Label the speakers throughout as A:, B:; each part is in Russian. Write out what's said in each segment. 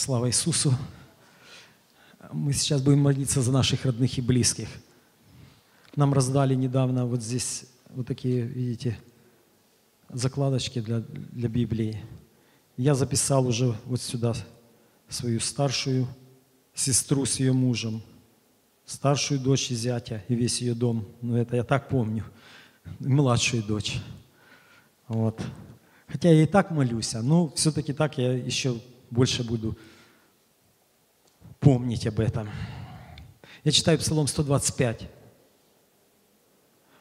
A: Слава Иисусу! Мы сейчас будем молиться за наших родных и близких. Нам раздали недавно вот здесь вот такие, видите, закладочки для, для Библии. Я записал уже вот сюда свою старшую сестру с ее мужем, старшую дочь и зятя и весь ее дом. Ну, это я так помню. И младшую дочь. Вот. Хотя я и так молюсь, а, но все-таки так я еще больше буду помнить об этом. Я читаю Псалом 125.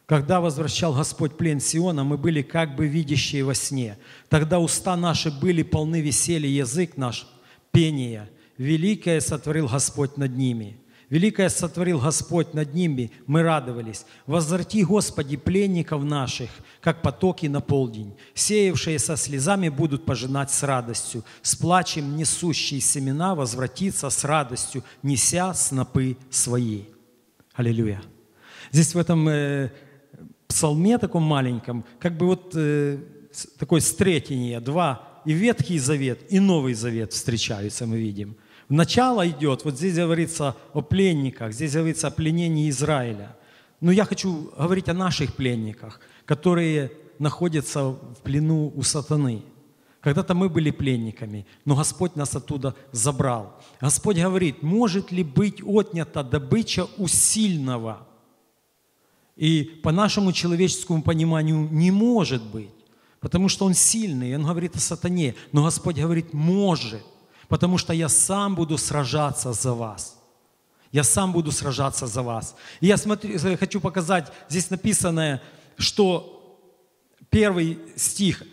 A: Когда возвращал Господь плен Сиона, мы были как бы видящие во сне. Тогда уста наши были полны веселья, язык наш – пения. Великое сотворил Господь над ними. Великое сотворил Господь над ними, мы радовались. Возврати, Господи, пленников наших, как потоки на полдень. Сеявшие со слезами будут пожинать с радостью. С плачем несущие семена возвратиться с радостью, неся снопы свои. Аллилуйя. Здесь в этом э, псалме таком маленьком, как бы вот э, такое стретение, два, и Ветхий Завет, и Новый Завет встречаются, мы видим – Начало идет, вот здесь говорится о пленниках, здесь говорится о пленении Израиля. Но я хочу говорить о наших пленниках, которые находятся в плену у сатаны. Когда-то мы были пленниками, но Господь нас оттуда забрал. Господь говорит, может ли быть отнята добыча у сильного? И по нашему человеческому пониманию не может быть, потому что он сильный, он говорит о сатане. Но Господь говорит, может – потому что я сам буду сражаться за вас. Я сам буду сражаться за вас. И я смотрю, хочу показать, здесь написано, что первый стих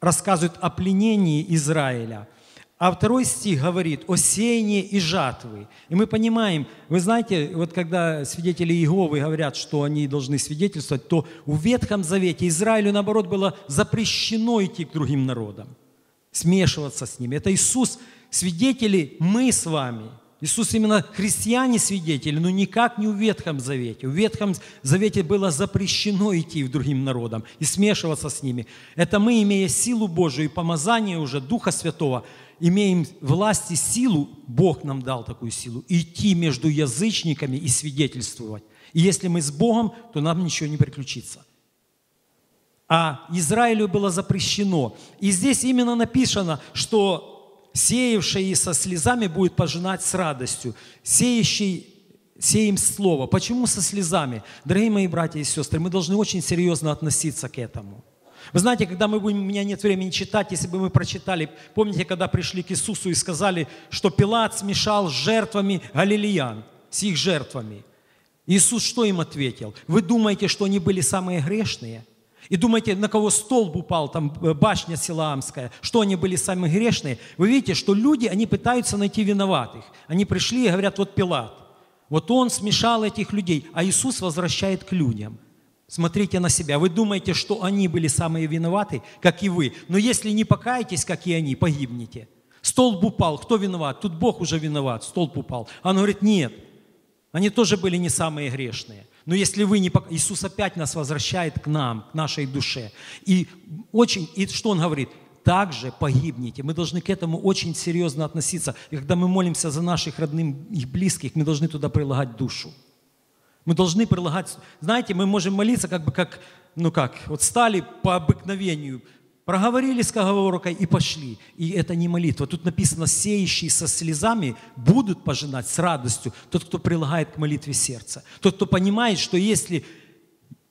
A: рассказывает о пленении Израиля, а второй стих говорит о сеянии и жатвы. И мы понимаем, вы знаете, вот когда свидетели Иеговы говорят, что они должны свидетельствовать, то в Ветхом Завете Израилю, наоборот, было запрещено идти к другим народам, смешиваться с ними. Это Иисус свидетели мы с вами. Иисус именно христиане-свидетели, но никак не в Ветхом Завете. В Ветхом Завете было запрещено идти к другим народам и смешиваться с ними. Это мы, имея силу Божию и помазание уже Духа Святого, имеем власть и силу, Бог нам дал такую силу, идти между язычниками и свидетельствовать. И если мы с Богом, то нам ничего не приключится. А Израилю было запрещено. И здесь именно написано, что сеявший со слезами будет пожинать с радостью. Сеющий сеем слово. Почему со слезами? Дорогие мои братья и сестры, мы должны очень серьезно относиться к этому. Вы знаете, когда мы будем, у меня нет времени читать, если бы мы прочитали, помните, когда пришли к Иисусу и сказали, что Пилат смешал с жертвами галилеян, с их жертвами. Иисус что им ответил? Вы думаете, что они были самые грешные? И думаете, на кого столб упал, там э, башня Силаамская, что они были самые грешные. Вы видите, что люди, они пытаются найти виноватых. Они пришли и говорят, вот Пилат. Вот он смешал этих людей, а Иисус возвращает к людям. Смотрите на себя. Вы думаете, что они были самые виноваты, как и вы. Но если не покаетесь, как и они, погибнете. Столб упал. Кто виноват? Тут Бог уже виноват. Столб упал. Он говорит, нет. Они тоже были не самые грешные. Но если вы не... Иисус опять нас возвращает к нам, к нашей душе. И очень... И что Он говорит? также погибнете. Мы должны к этому очень серьезно относиться. И когда мы молимся за наших родных и близких, мы должны туда прилагать душу. Мы должны прилагать... Знаете, мы можем молиться как бы как... Ну как, вот стали по обыкновению, проговорили с скороговоркой и пошли. И это не молитва. Тут написано, сеющие со слезами будут пожинать с радостью тот, кто прилагает к молитве сердца. Тот, кто понимает, что если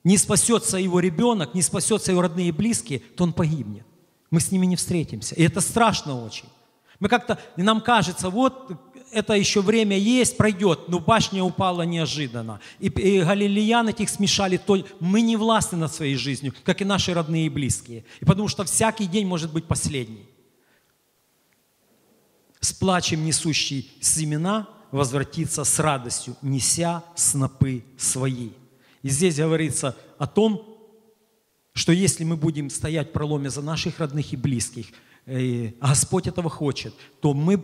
A: не спасется его ребенок, не спасется его родные и близкие, то он погибнет. Мы с ними не встретимся. И это страшно очень. Мы как-то, нам кажется, вот это еще время есть, пройдет, но башня упала неожиданно. И, и галилеян этих смешали, то мы не властны над своей жизнью, как и наши родные и близкие. И потому что всякий день может быть последний. С плачем несущий семена возвратится с радостью, неся снопы свои. И здесь говорится о том, что если мы будем стоять в проломе за наших родных и близких, э, а Господь этого хочет, то мы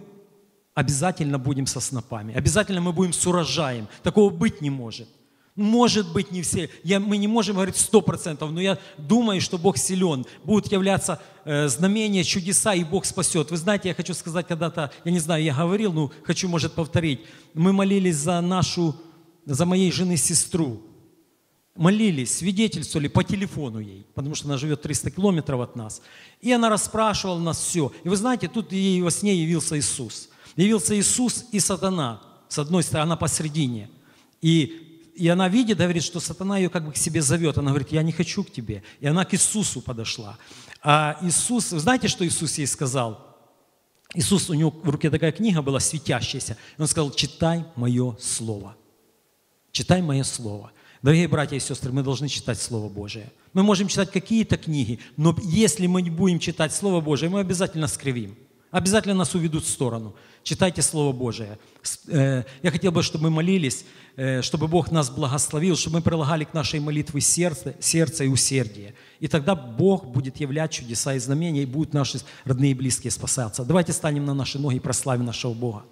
A: обязательно будем со снопами, обязательно мы будем с урожаем. Такого быть не может. Может быть, не все. Я, мы не можем говорить сто процентов, но я думаю, что Бог силен. Будут являться э, знамения, чудеса, и Бог спасет. Вы знаете, я хочу сказать когда-то, я не знаю, я говорил, но хочу, может, повторить. Мы молились за нашу, за моей жены сестру. Молились, свидетельствовали по телефону ей, потому что она живет 300 километров от нас. И она расспрашивала нас все. И вы знаете, тут ей во сне явился Иисус. Явился Иисус и сатана. С одной стороны, она посредине. И и она видит, говорит, что сатана ее как бы к себе зовет. Она говорит, я не хочу к тебе. И она к Иисусу подошла. А Иисус, вы знаете, что Иисус ей сказал? Иисус, у него в руке такая книга была светящаяся. Он сказал, читай мое слово. Читай мое слово. Дорогие братья и сестры, мы должны читать Слово Божие. Мы можем читать какие-то книги, но если мы не будем читать Слово Божие, мы обязательно скривим. Обязательно нас уведут в сторону. Читайте Слово Божие. Э, я хотел бы, чтобы мы молились, э, чтобы Бог нас благословил, чтобы мы прилагали к нашей молитве сердце, сердце и усердие. И тогда Бог будет являть чудеса и знамения, и будут наши родные и близкие спасаться. Давайте станем на наши ноги и прославим нашего Бога.